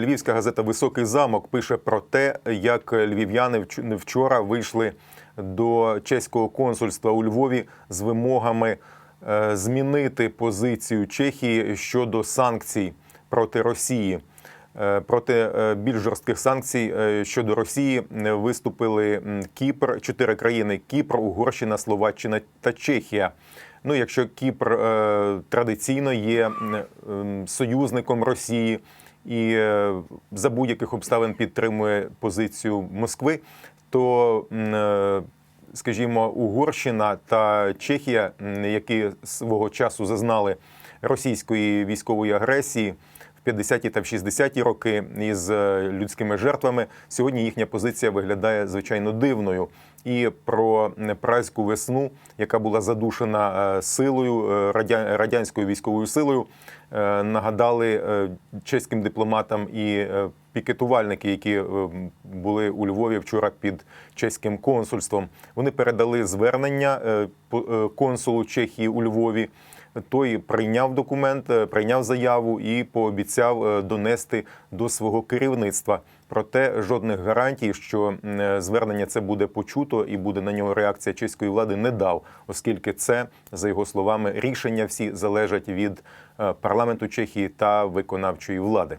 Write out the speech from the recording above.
Львівська газета Високий замок пише про те, як львів'яни вчора вийшли до чеського консульства у Львові з вимогами е, змінити позицію Чехії щодо санкцій проти Росії. Е, Проти е, більш жорстких санкцій щодо Росії виступили Кіпр, чотири країни: Кіпр, Угорщина, Словаччина та Чехія. Ну, якщо Кіпр традиційно є союзником Росії і е, за будь-яких обставин підтримує позицію Москви, то е, скажімо, Угорщина та Чехія, які свого часу зазнали російської військової агресії. В 50-ті та в 60-ті роки із е, людськими жертвами сьогодні їхня позиція виглядає звичайно дивною. І про празьку весну, яка була задушена е, силою е, радянською військовою силою, нагадали чеським дипломатам і пікетувальники, які були у Львові вчора під чеським консульством. Вони передали звернення консулу Чехії у Львові. Той прийняв документ, е, прийняв заяву і пообіцяв е, донести до свого керівництва. Проте жодних гарантій, що е, звернення це буде почуто і буде на нього реакція чеської влади, не дав, оскільки це, за його словами, рішення всі залежать від парламенту Чехії та виконавчої влади.